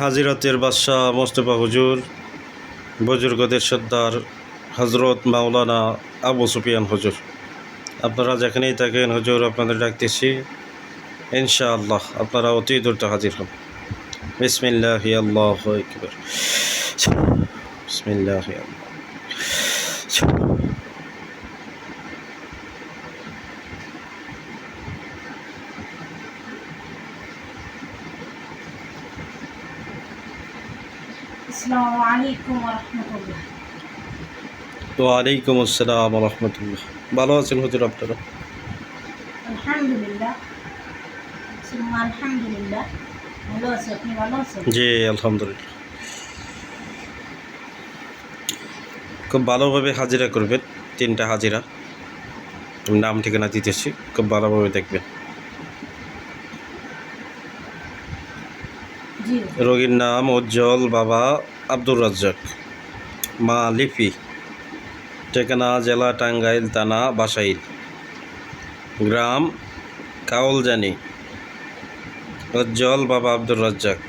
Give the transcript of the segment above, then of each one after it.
হাজিরাতের বাদশাহ মোস্তফা হুজুর, বুজুর্গদের সর্দার হজরত মাওলানা আবু সুফিয়ান হুজুর। আপনারা যেখানেই থাকেন হুজুর, আপনাদের ডাকতেছি, ইনশাআল্লাহ আপনারা অতি দ্রুত হাজির হন বিসমিল্লাহ আল্লাহ বিসমিল্লাহ আল্লাহ আসসালামু আলাইকুম রহমতুল্লাহ ওয়ালাইকুম আসসালাম রহমতুল্লাহ। ভালো আছেন হুজুর আপনারা? আলহামদুলিল্লাহ। আলহামদুলিল্লাহ। ভালো আছি আপনি ভালো আছেন? জি আলহামদুলিল্লাহ। খুব ভালোভাবে হাজিরা করবেন তিনটা হাজিরা। নাম ঠিকানা দিতেছি খুব ভালোভাবে দেখবেন। রোগীর নাম উজ্জ্বল বাবা আব্দুর রাজ্জাক মা লিপি ঠিকানা জেলা, টাঙ্গাইল তানা বাসাইল। গ্রাম কাউলজানি উজ্জ্বল বাবা আব্দুর রাজ্জাক।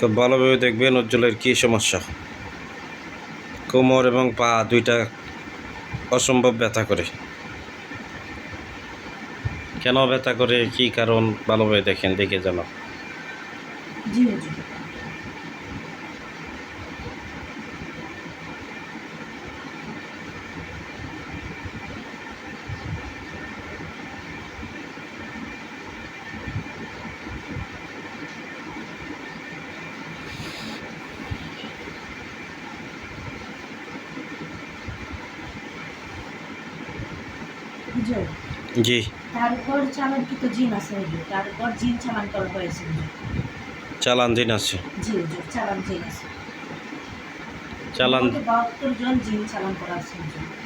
খুব ভালোভাবে দেখবেন উজ্জ্বলের কী সমস্যা। কোমর এবং পা দুইটা অসম্ভব ব্যথা করে। কেন ব্যথা করে, কী কারণ, ভালোভাবে দেখেন, দেখে জানা জি জি। হুজুর জি তার উপর চালান কি তো জিন আছে হুজুর তার উপর জিন চালান করা হয়েছে চালান দিন আছে। জি চালান জিন আছে। চালান বাহাত্তর জন জিন চালান করা আছে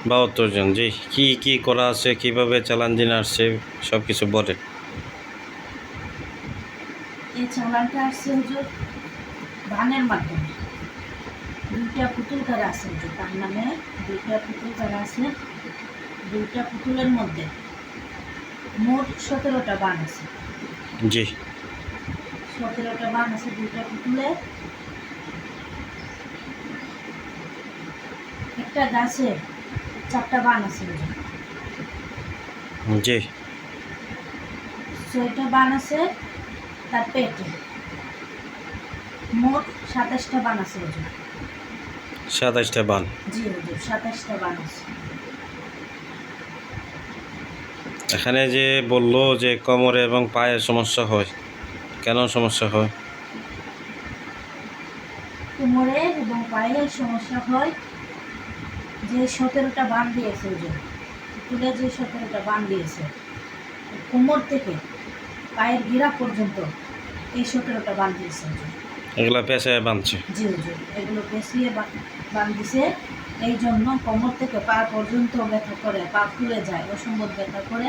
বাহাত্তর জন জি। কি কি করা আছে কীভাবে চালান দিন আসছে সব কিছু বলে এই চালানটা আসছে হুজুর ধানের মাধ্যমে। দুইটা পুতুল কারা আছে তার নামে দুইটা পুতুল কারা আছে দুইটা পুতুলের মধ্যে মোট সতেরোটা বান আছে। জি। সতেরোটা বান আছে দুইটা পুতুলে। একটা গাছে চারটা বান আছে জি। ছয়টা বান আছে তার পেটে। মোট সাতাশটা বান আছে হুজুর সাতাইশটা বান। জি সাতাশটা বান আছে। এখানে যে বলল যে কোমরে এবং পায়ের সমস্যা হয় কেন সমস্যা হয়? কোমরে এবং পায়ের সমস্যা হয় যে সতেরোটা বান দিয়েছে ওজন তুলে যে সতেরোটা বান দিয়েছে কোমর থেকে পায়ের গিরা পর্যন্ত এই সতেরোটা বান দিয়েছে এগুলা পেশায় বাঁধছে। জি হুজুর এগুলো পেঁচিয়ে বা- বান দিছে। এই জন্য কোমর থেকে পা পর্যন্ত ব্যথা করে পা ফুলে যায় অসম্ভব ব্যথা করে।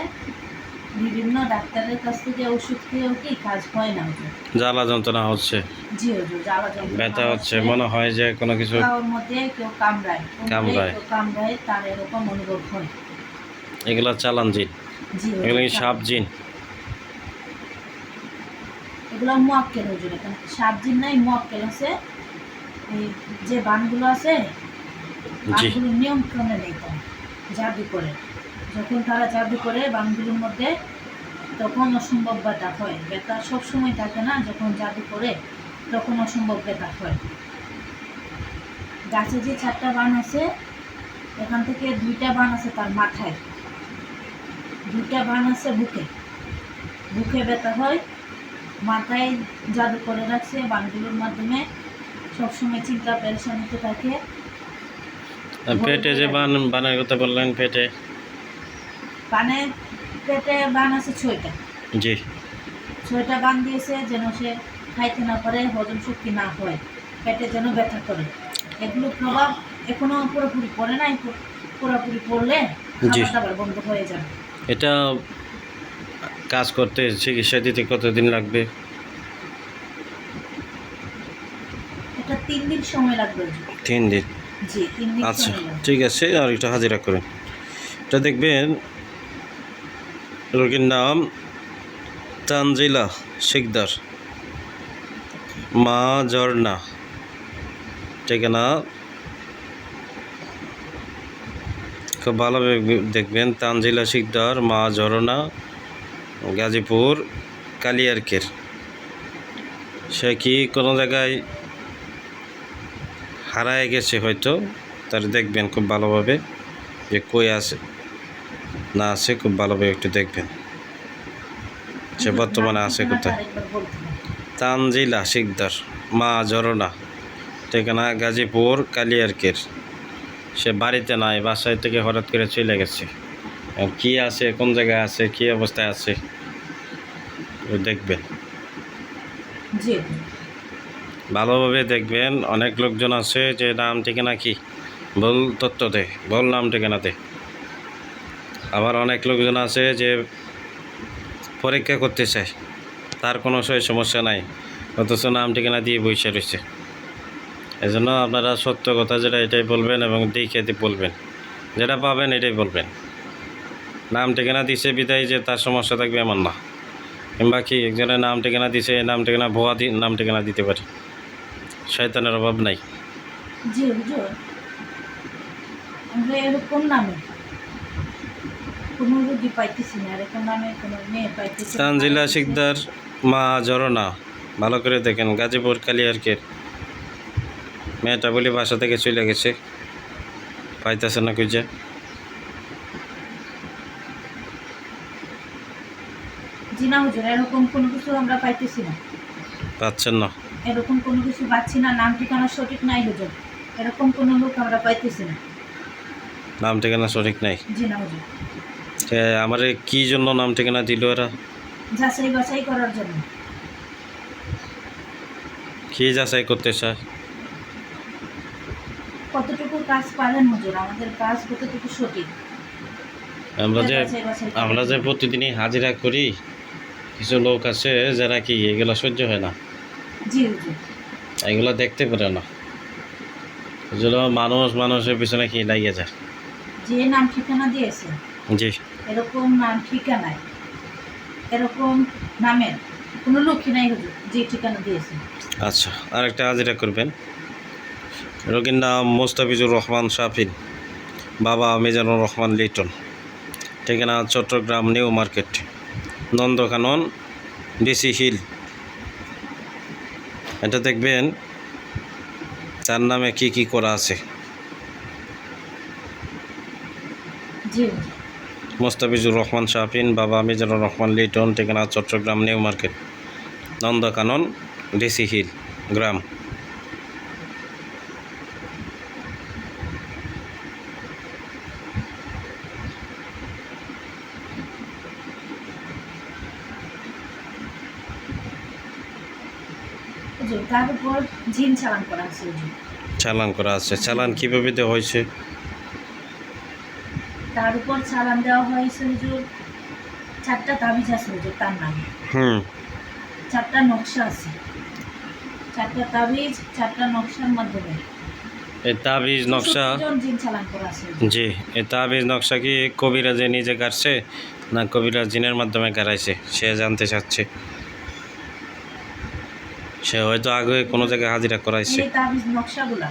বিভিন্ন ডাক্তারের কাছ থেকে ওষুধ খেয়েও কি কাজ হয় না জ্বালা যন্ত্রণা হচ্ছে। জি হুজুর জ্বালা যন্ত্রণা ব্যথা হচ্ছে। মনে হয় যে কোনো কিছু ওর মধ্যে কেউ কামড়ায়। কামড়ায়। কেউ কামড়ায় তার এরকম অনুভব হয়। এগুলা চালান জিন। এগুলো কি সাপ জিন? এগুলো মোয়াক্কেল হুজুর এখানে সাত দিন নাই মোয়াক্কেল আছে। এই যে বানগুলো আছে জি। বানগুলো নিয়ন্ত্রণে নেই তারা জাদু করে। যখন তারা জাদু করে বানগুলোর মধ্যে, তখন অসম্ভব ব্যথা হয়। ব্যথা সবসময় থাকে না, যখন জাদু করে, তখন অসম্ভব ব্যথা হয়। গাছে যে চারটা বান আছে, এখান থেকে দুইটা বান আছে তার মাথায়। দুইটা বান আছে বুকে। বুকে ব্যথা হয়, মাথায় জাদু করে রাখছে বানগুলোর মাধ্যমে। সবসময় চিন্তা, পেরেশানিতে থাকে। পেটে যে বান বানের কথা বললেন পেটে? বানে পেটে বান আছে ছয়টা। জি। ছয়টা বান দিয়েছে যেন সে খাইতে না পারে হজম শক্তি না হয় পেটে যেন ব্যথা করে। এগুলো প্রভাব এখনও পুরোপুরি পড়ে নাই পুরোপুরি পড়লে জি। খাবার বন্ধ হয়ে যাবে। এটা কাজ করতে চিকিৎসা দিতে কতদিন লাগবে? এটা তিন দিন সময় লাগবে। তিন দিন। আচ্ছা ঠিক আছে আর একটা হাজিরা করেন এটা দেখবেন রোগীর নাম তানজিলা শিকদার। মা ঝর্ণা। ঠিকানা? খুব ভালোভাবে দেখবেন তানজিলা শিকদার মা ঝরনা গাজীপুর কালিয়ারকের। সে কি কোনো জায়গায় হারায় গেছে হয়তো তার দেখবেন খুব ভালোভাবে যে কই আছে না আছে খুব ভালোভাবে একটু দেখবেন। সে বর্তমানে আছে কোথায়। তানজিলা শিকদার মা ঝরনা ঠিকানা গাজীপুর কালিয়ারকের। সে বাড়িতে নাই বাসায় থেকে হঠাৎ করে চলে গেছে। আর কি আছে কোন জায়গায় আছে কি অবস্থায় আছে দেখবেন। জি। ভালোভাবে দেখবেন। অনেক লোকজন আছে যে নাম ঠিকানা কি? ভুল তথ্য দে ভুল নাম ঠিকানা দে। আবার অনেক লোকজন আছে যে পরীক্ষা করতে চায়, তার কোনো সই সমস্যা নাই, অথচ নাম ঠিকানা দিয়ে বসে রয়েছে। এজন্য আপনারা সত্য কথা যেটা এটাই বলবেন এবং দেখে বলবেন। যেটা পাবেন এটাই বলবেন। নাম ঠিকানা দিছে বিদায় যে তার সমস্যা থাকবে এমন না। কিংবা কি একজনের নাম ঠিকানা দিছে নাম ঠিকানা ভুয়া নাম ঠিকানা দিতে পারে। শয়তানের অভাব নাই। জি হুজুর। আমরা এরকম নামে কোনো রুগী পাইতেছি না এরকম নামে কোনো মেয়ে পাইতেছি। তানজিলা শিকদার মা ঝরনা ভালো করে দেখেন গাজীপুর কালিয়ারকের মেয়েটা বলি বাসা থেকে চলে গেছে। পাইতেছে না খুঁজে। জি না হুজুর এরকম কোনো কিছু আমরা পাইতেছি না। পাচ্ছেন না। এরকম কোনো কিছু পাচ্ছি না নাম ঠিকানা সঠিক নাই হুজুর। এরকম কোনো লোক আমরা পাইতেছি না। নাম ঠিকানা সঠিক নাই? জি না হুজুর। আমারে কি জন্য নাম ঠিকানা দিল এরা? যাচাই বাছাই করার জন্য। কি যাচাই করতে চায় কতটুকু কাজ পারেন হুজুর? আমাদের কাজ কতটুকু সঠিক? আমরা যে আমরা যে প্রতিদিনই হাজিরা করি কিছু লোক আছে যারা কি এগুলো সহ্য হয় না। জি এগুলো দেখতে পারে না। এগুলো মানুষ মানুষের পিছনে কি লাগিয়ে যায়। যে নাম ঠিকানা দিয়েছে জি। এরকম নাম ঠিকানায় এরকম নামের কোনো লোকই নাই হুজুর যে ঠিকানা দিয়েছে। আচ্ছা আরেকটা হাজিরা করবেন রোগীর নাম মোস্তাফিজুর রহমান শাফিন বাবা মিজানুর রহমান লিটন ঠিকানা Chittagong New Market Nandankanan DC Hill. এটা দেখবেন তার নামে কি কি করা আছে। মোস্তাফিজুর রহমান শাহিন বাবা মিজানুর রহমান লিটন ঠিকানা Chittagong New Market Nandankanan DC Hill গ্রাম। তার উপর জিন চালান করা আছে চালান করা আছে। চালান কীভাবে দেওয়া হয়েছে? তার উপর চালান দেওয়া হয়েছে হুজুর চারটা তাবিজ আছে হুজুর তার নামে। হুম। চারটা নকশা আছে। চারটা তাবিজ চারটা নকশার মাধ্যমে। এই তাবিজ নকশা জন জিন চালান করা আছে জি এই তাবিজ নকশা কি কবিরাজে নিজে কাটছে না কবিরাজ জিনের মাধ্যমে কাটাইছে? সে জানতে চাচ্ছে। সে হয়তো আগে কোনো জায়গায় হাজিরা করাইছে। তাবিজ নকশাগুলা।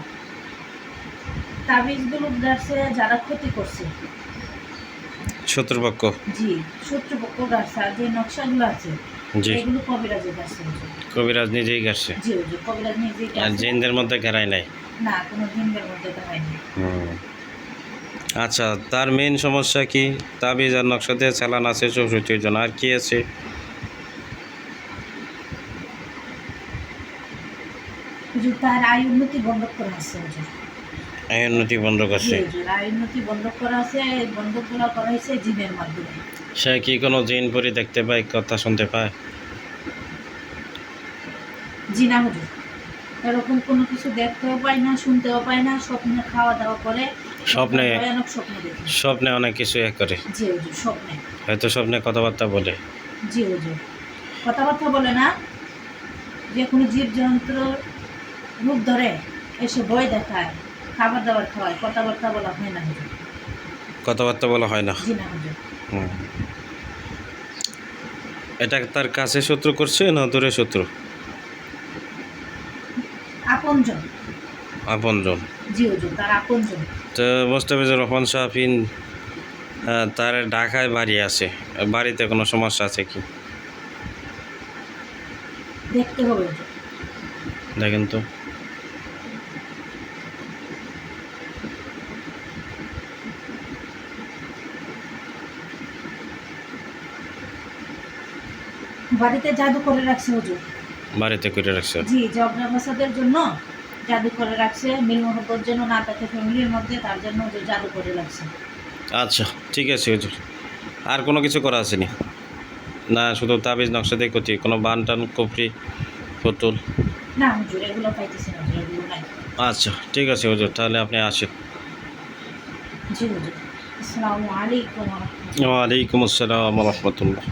তাবিজগুলো গাছে যারা ক্ষতি করছে। শত্রুপক্ষ। জি শত্রুপক্ষ গাছে আর যে নকশাগুলো আছে জি। এগুলো কবিরাজের গাছে কবিরাজ নিজেই কাটছে জি হুজুর কবিরাজ নিজেই আর গাছে। জিনদের মধ্যে ঘেরাই নাই। না কোনো দিনের মধ্যে তো হয়নি হুম। আচ্ছা তার মেইন সমস্যা কি? তাবিজ আর নকশা দিয়ে চালান আছে চৌষট্টি জন। আর কি আছে? হুজুর তার আয় উন্নতি বন্ধ করা আছে এই উন্নতি বন্ধ করছে। আয় উন্নতি বন্ধ করা আছে বন্ধ করা করা হয়েছে জিনের মাধ্যমে। সে কি কোনো জিন পরি দেখতে পায় কথা শুনতে পায়? জি না হুজুর এরকম কোনো কিছু দেখতেও পায় না শুনতেও পায় না স্বপ্নে খাওয়া দাওয়া করে স্বপ্নে? স্বপ্ন অনেক কিছু এ করে। জি হুজুর স্বপ্নে। হয়তো স্বপ্নে কথাবার্তা বলে। জি হুজুর কথাবার্তা বলে না যে কোনো জীবজন্তু রূপ ধরে এসে ভয় দেখায় খাবার দাবার খাওয়ায় কথাবার্তা বলা হয় না কথাবার্তা বলা হয় না। এটা তার কাছে শত্রু করছে না দূরে শত্রু? আপনজন। আপনজন। জি হুজুর তার আপনজন। তো মোস্তাফিজুর রহমান শাহফিন আহ, তার ঢাকায় বাড়ি আছে। বাড়িতে কোনো সমস্যা আছে কি? দেখতে হবে দেখেন তো। বাড়িতে জাদু করে রাখছে হুজুর? বাড়িতে করে রাখছে? জি জবনা মাসাদের জন্য জাদু করে রাখছে মিল মোহব্বত যেন না থাকে ফ্যামিলির মধ্যে তার জন্য হুজুর জাদু করে রাখছে। আচ্ছা ঠিক আছে হুজুর। আর কোনো কিছু করা আসেনি? না শুধু তাবিজ নকশা দিয়ে করছি কোনো বান টান কপড়ি পুতুল? না হুজুর এগুলো পাইতেছি না এগুলো নাই। আচ্ছা ঠিক আছে হুজুর তাহলে আপনি আসেন। জি হুজুর আসসালামু আলাইকুম ওয়া। ওয়ালাইকুম আসসালাম রহমতুল্লাহ।